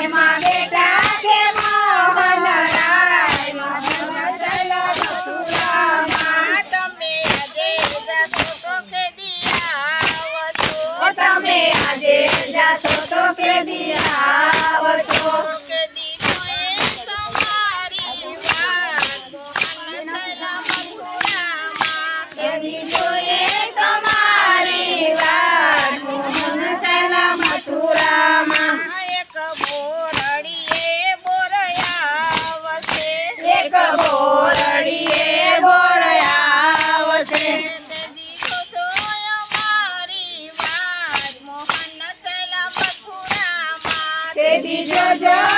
In my name. Lady Georgia.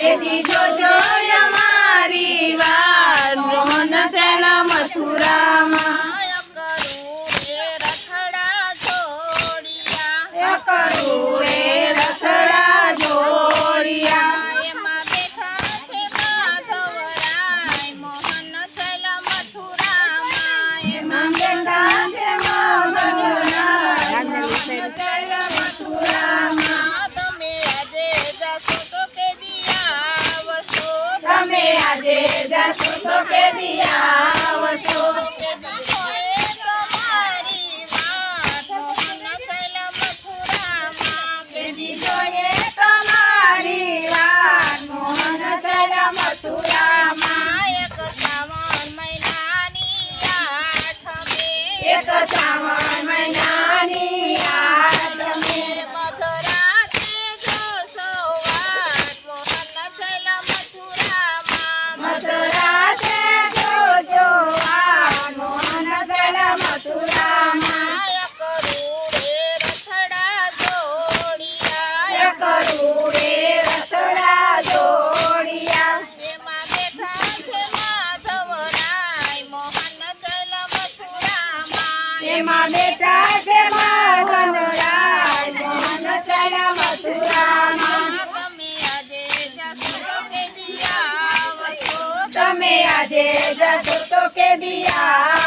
તેથી જોજો અમારી વાત. Let's. જેમાં બેટા જેમાં વનરાજ મોહન ચયા મથુરામાં. તમે આજે જશો તો કે દિયા